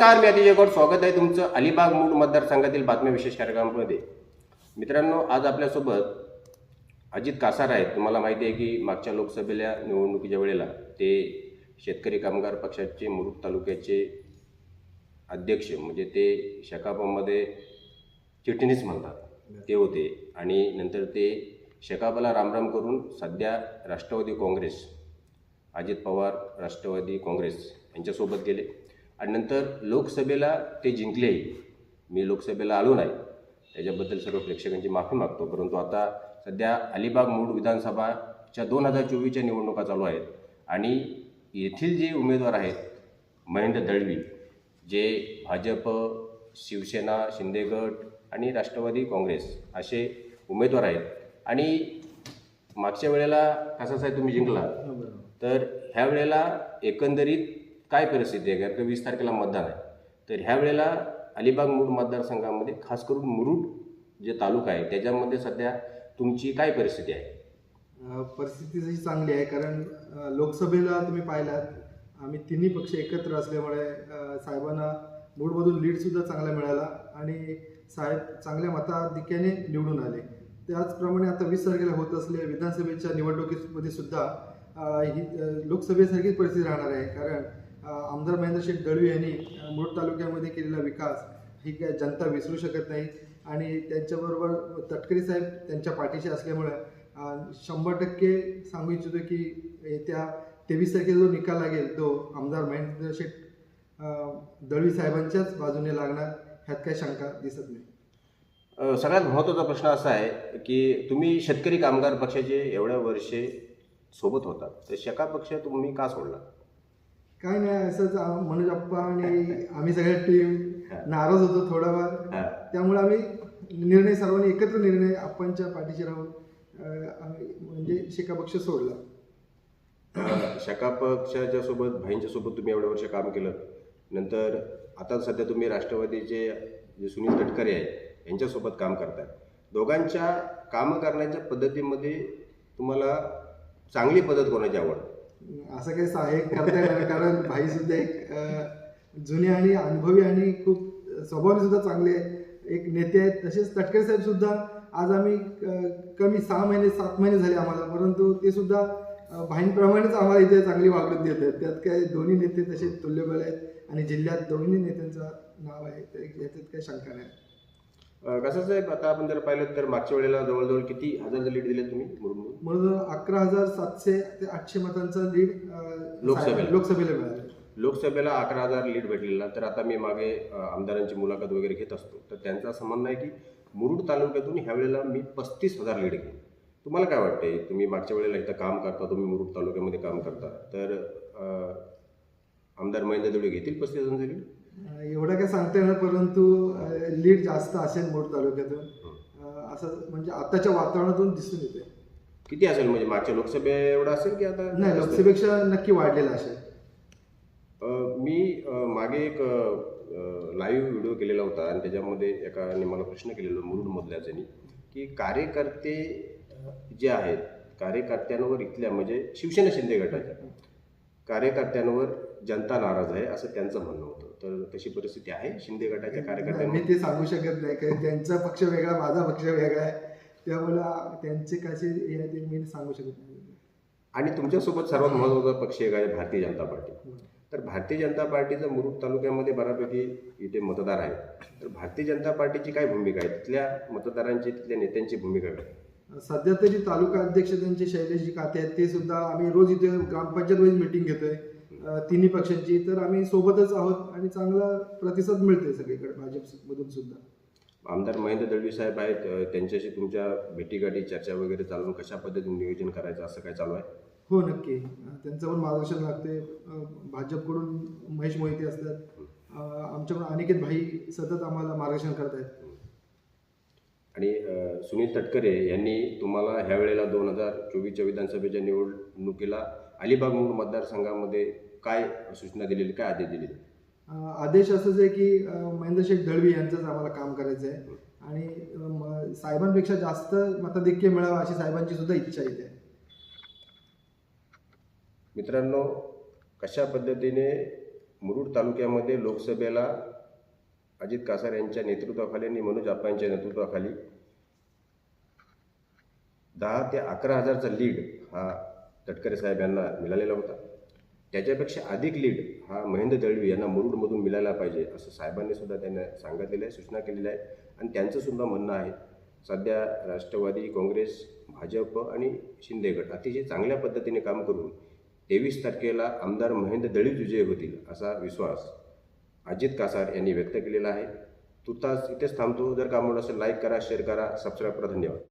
नमस्कार मी अतिजय गौड. स्वागत आहे तुमचं अलिबाग मूळ मतदारसंघातील बातम्या विशेष कार्यक्रमामध्ये. मित्रांनो आज आपल्यासोबत अजित कासार आहेत. तुम्हाला माहिती आहे की मागच्या लोकसभेला निवडणुकीच्या वेळेला ते शेतकरी कामगार पक्षाचे मुरुड तालुक्याचे अध्यक्ष म्हणजे ते शकापामध्ये चिटणीस म्हणतात. ते होते. आणि नंतर ते शकापाला रामराम करून सध्या राष्ट्रवादी काँग्रेस अजित पवार राष्ट्रवादी काँग्रेस यांच्यासोबत गेले. आणि नंतर लोकसभेला ते जिंकलेही मी लोकसभेला आलो नाही. त्याच्याबद्दल सर्व प्रेक्षकांची माफी मागतो. परंतु आता सध्या अलिबाग मूळ विधानसभाच्या दोन हजार चोवीसच्या निवडणुका चालू आहेत. आणि येथील जे उमेदवार आहेत महेंद्र दळवी जे भाजप शिवसेना शिंदेगड आणि राष्ट्रवादी काँग्रेस असे उमेदवार आहेत. आणि मागच्या वेळेला कसा साहेब तुम्ही जिंकला? तर ह्या वेळेला एकंदरीत काय परिस्थिती आहे? कारण का वीस तारखेला मतदान आहे. तर ह्या वेळेला अलिबाग मूळ मतदारसंघामध्ये खास करून मुरुड जे तालुका आहे त्याच्यामध्ये सध्या तुमची काय परिस्थिती आहे? परिस्थिती जशी चांगली आहे कारण लोकसभेला तुम्ही पाहिलात आम्ही तिन्ही पक्ष एकत्र असल्यामुळे साहेबांना मूडमधून लीडसुद्धा चांगला मिळाला आणि साहेब चांगल्या मताधिक्याने निवडून आले. त्याचप्रमाणे आता वीस तारखेला होत असलेल्या विधानसभेच्या निवडणुकीमध्ये सुद्धा ही लोकसभेसारखीच परिस्थिती राहणार आहे. कारण आमदार महेंद्रशेठ दळवी यांनी मुरुड तालुक्यामध्ये केलेला विकास ही काय जनता विसरू शकत नाही. आणि त्यांच्याबरोबर तटकरी साहेब त्यांच्या पाठीशी असल्यामुळे शंभर टक्के सांगू इच्छितो की येत्या तेवीस तारखेला जो निकाल लागेल तो आमदार महेंद्रशेठ दळवी साहेबांच्याच बाजूने लागणार ह्यात काही शंका दिसत नाही. सगळ्यात महत्त्वाचा प्रश्न असा आहे की तुम्ही शेतकरी कामगार पक्षाचे एवढ्या वर्षे सोबत होता तर शका पक्ष तुम्ही का सोडला? काय नाही असंच मनोज अप्पा आणि आम्ही सगळ्या टीम नाराज होतो थोडाफार. त्यामुळे आम्ही निर्णय सर्वांनी एकत्र निर्णय आप्पांच्या पाठीशी राहून अ, आम्ही म्हणजे शेका पक्ष सोडला. अ, शका पक्षाच्या सोबत भाईंच्या सोबत तुम्ही एवढ्या वर्ष काम केलं. नंतर आता सध्या तुम्ही राष्ट्रवादीचे जे सुनील तटकरे आहे यांच्यासोबत काम करताय. दोघांच्या काम करण्याच्या पद्धतीमध्ये तुम्हाला चांगली पद्धत कोणाची आवडते? असं काही सहाय्य करता येणार कारण भाई सुद्धा एक जुने आणि अनुभवी आणि खूप स्वभावाने सुद्धा चांगले एक नेते आहेत. तसेच तटकरे साहेब सुद्धा आज आम्ही कमी सहा महिने सात महिने झाले आम्हाला परंतु ते सुद्धा भाईंप्रमाणेच आम्हाला इथे चांगली वागणूक देत आहेत. त्यात काय दोन्ही नेते तसे तुल्यबळ आहेत आणि जिल्ह्यात दोन्ही नेत्यांचं नाव आहे तर याच्यात काही शंका नाही. कसं साहेब आता आपण जर पाहिलं तर मागच्या वेळेला जवळजवळ किती हजार लीड दिले तुम्ही म्हणून? अकरा हजार सातशे ते आठशे मतांचा लीड लोकसभेला. लोकसभेला मिळाला. लोकसभेला अकरा हजार लीड भेटलेला. तर आता मी मागे आमदारांची मुलाखत वगैरे घेत असतो. तर त्यांचं असं म्हणणं आहे की मुरुड तालुक्यातून ह्या वेळेला मी पस्तीस हजार लीड घेईन. तुम्हाला काय वाटतंय? तुम्ही मागच्या वेळेला इथं काम करता तुम्ही मुरुड तालुक्यामध्ये काम करता. तर आमदार महेंद्र देवळे घेतील पस्तीस हजार लीड एवढं काय सांगता येणार परंतु लीड जास्त असेल मोड तालुक्यातून. असं म्हणजे आताच्या वातावरणातून दिसून येते किती असेल म्हणजे मागच्या लोकसभे एवढं असेल की आता? नाही लोकसभेपेक्षा नक्की वाढलेला असेल. मी मागे एक लाईव्ह व्हिडिओ केलेला होता आणि त्याच्यामध्ये एकाने मला प्रश्न केलेला मुरुडमधल्याच्यानी की कार्यकर्ते जे आहेत कार्यकर्त्यांवर इथल्या म्हणजे शिवसेना शिंदे गटाच्या कार्यकर्त्यांवर जनता नाराज आहे असं त्यांचं म्हणणं होतं. तर तशी परिस्थिती आहे. शिंदे गटाच्या मी कार्यकर्त्यांवर ते सांगू शकत नाही कारण त्यांचा पक्ष वेगळा माझा पक्ष वेगळा आहे. त्यामुळं त्यांचे कसे हे ते मी सांगू शकत नाही. आणि तुमच्यासोबत सर्वात महत्त्वाचा पक्ष एक आहे भारतीय जनता पार्टी. तर भारतीय जनता पार्टीचं मुरुड तालुक्यामध्ये बऱ्यापैकी इथे मतदार आहेत. तर भारतीय जनता पार्टीची काय भूमिका आहे? तिथल्या मतदारांची तिथल्या नेत्यांची भूमिका काय? सध्या तरी तालुका अध्यक्ष त्यांचे शैलेशजी काते आहेत. ते सुद्धा आम्ही रोज इथे ग्रामपंचायत वाईज मिटिंग घेतोय. तिन्ही पक्षांची. तर आम्ही सोबतच आहोत आणि चांगला प्रतिसाद मिळतोय सगळीकडे भाजपमधून सुद्धा. आमदार महेंद्र दळवी साहेब आहेत. त्यांच्याशी तुमच्या भेटीगाठी चर्चा वगैरे चालून कशा पद्धतीने नियोजन करायचं असं काय चालू आहे? हो नक्की. त्यांचं पण मार्गदर्शन लागते भाजपकडून महेश मोहिते असतात. आमच्याकडून अनिकेत भाई सतत आम्हाला मार्गदर्शन करत आहेत आणि सुनील तटकरे यांनी तुम्हाला ह्या वेळेला दोन हजार चोवीसच्या विधानसभेच्या निवडणुकीला अलिबाग मूळ मतदारसंघामध्ये काय सूचना दिलेली काय आदेश दिलेले? आदेश असंच आहे की महेंद्र शेठ दळवी यांचंच आम्हाला काम करायचं आहे. आणि साहेबांपेक्षा जास्त मताधिक्य मिळावं अशी साहेबांची सुद्धा इच्छा इथे. मित्रांनो कशा पद्धतीने मुरुड तालुक्यामध्ये लोकसभेला अजित कासार यांच्या नेतृत्वाखाली आणि मनोज आप्पांच्या नेतृत्वाखाली दहा ते अकरा हजारचा लीड हा तटकरे साहेब यांना मिळालेला होता. त्याच्यापेक्षा अधिक लीड हा महेंद्र दळवी यांना मुरुडमधून मिळायला पाहिजे असं साहेबांनी सुद्धा त्यांना सांगितलेलं आहे सूचना केलेली आहे आणि त्यांचं सुद्धा म्हणणं आहे सध्या राष्ट्रवादी काँग्रेस भाजप आणि शिंदे गट अतिशय चांगल्या पद्धतीने काम करून तेवीस तारखेला आमदार महेंद्र दळवी विजय होतील असा विश्वास अजित कासार यांनी व्यक्त केलेला आहे. तुर्तास इथेच थांबतो. जर का आवडलं असेल लाईक करा शेअर करा सबस्क्राईब करा. धन्यवाद.